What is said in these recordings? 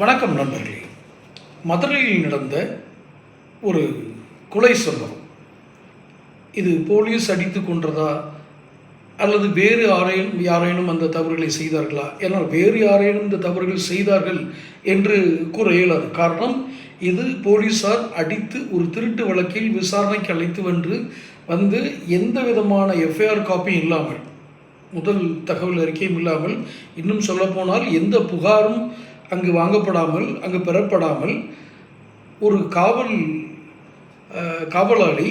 வணக்கம் நண்பர்களே. மதுரையில் நடந்த ஒரு கொலை சம்பவம். இது போலீஸ் அடித்து கொன்றதா? அல்லது வேறு யாரேனும் யாரேனும் அந்த தவறுகளை செய்தார்களா? ஏன்னால் வேறு யாரேனும் இந்த தவறுகள் செய்தார்கள் என்று கூற இயலாது. காரணம் இது போலீசார் அடித்து ஒரு திருட்டு வழக்கில் விசாரணைக்கு அழைத்து வென்று வந்து எந்த விதமான எஃப்ஐஆர் காப்பியும் இல்லாமல் முதல் தகவல் அறிக்கையும் இல்லாமல் இன்னும் சொல்லப்போனால் எந்த புகாரும் அங்கு வாங்கப்படாமல் அங்கு பெறப்படாமல் ஒரு காவல் காவலாளி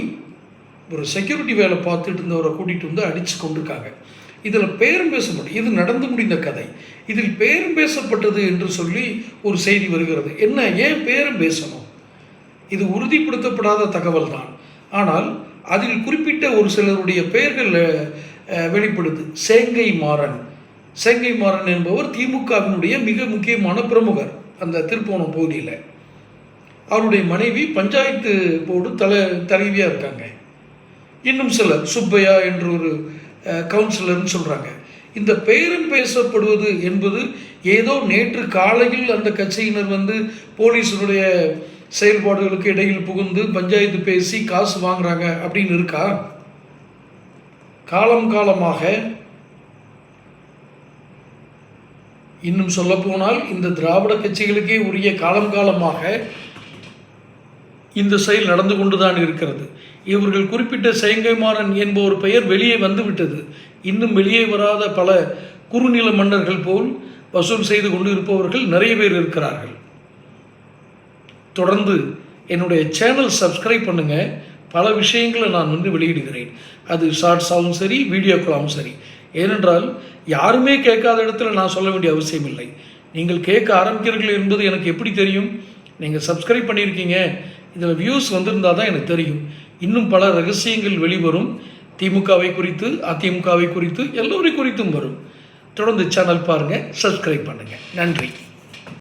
ஒரு செக்யூரிட்டி வேலை பார்த்துட்டு இருந்தவரை கூட்டிகிட்டு வந்து அடித்து கொண்டிருக்காங்க. இதில் பேரும் பேச முடியும் இது நடந்து முடிந்த கதை. இதில் பேரும் பேசப்பட்டது என்று சொல்லி ஒரு செய்தி வருகிறது. என்ன ஏன் பேரும் பேசணும்? இது உறுதிப்படுத்தப்படாத தகவல் தான் ஆனால் அதில் குறிப்பிட்ட ஒரு சிலருடைய பெயர்கள் வெளிப்படுது. சேங்கை மாறன். சேங்கை மாறன் என்பவர் திமுகவினுடைய மிக முக்கியமான பிரமுகர் அந்த திருப்போணம் பகுதியில். அவருடைய மனைவி பஞ்சாயத்து போர்டு தலை தலைவியாக இருக்காங்க. இன்னும் சிலர் சுப்பையா என்ற ஒரு கவுன்சிலர்னு சொல்கிறாங்க இந்த பெயரும் பேசப்படுவது என்பது ஏதோ நேற்று காலையில் அந்த கட்சியினர் வந்து போலீஸினுடைய செயல்பாடுகளுக்கு இடையில் புகுந்து பஞ்சாயத்து பேசி காசு வாங்குறாங்க அப்படின்னு இருக்கா? காலம் காலமாக இன்னும் சொல்லப்போனால் இந்த திராவிட கட்சிகளுக்கே உரிய காலம் காலமாக இந்த செயல் நடந்து கொண்டுதான் இருக்கிறது. இவர்கள் குறிப்பிட்ட செயங்கைமாறன் என்பவர் பெயர் வெளியே வந்துவிட்டது இன்னும் வெளியே வராத பல குறுநில மன்னர்கள் போல் வசூல் செய்து கொண்டு இருப்பவர்கள் நிறைய பேர் இருக்கிறார்கள். தொடர்ந்து என்னுடைய சேனல் சப்ஸ்கிரைப் பண்ணுங்கள் பல விஷயங்களை நான் வந்து வெளியிடுகிறேன். அது ஷார்ட்ஸாகவும் சரி வீடியோக்களாகவும் சரி. ஏனென்றால் யாருமே கேட்காத இடத்துல நான் சொல்ல வேண்டிய அவசியம் இல்லை. நீங்கள் கேட்க ஆரம்பிக்கிறீர்கள் என்பது எனக்கு எப்படி தெரியும்? நீங்கள் சப்ஸ்கிரைப் பண்ணியிருக்கீங்க. இதில் வியூஸ் வந்திருந்தால் தான் எனக்கு தெரியும். இன்னும் பல ரகசியங்கள் வெளிவரும். திமுகவை குறித்து அதிமுகவை குறித்து எல்லோரை குறித்தும் வரும். தொடர்ந்து சேனல் பாருங்கள் சப்ஸ்கிரைப் பண்ணுங்கள் நன்றி.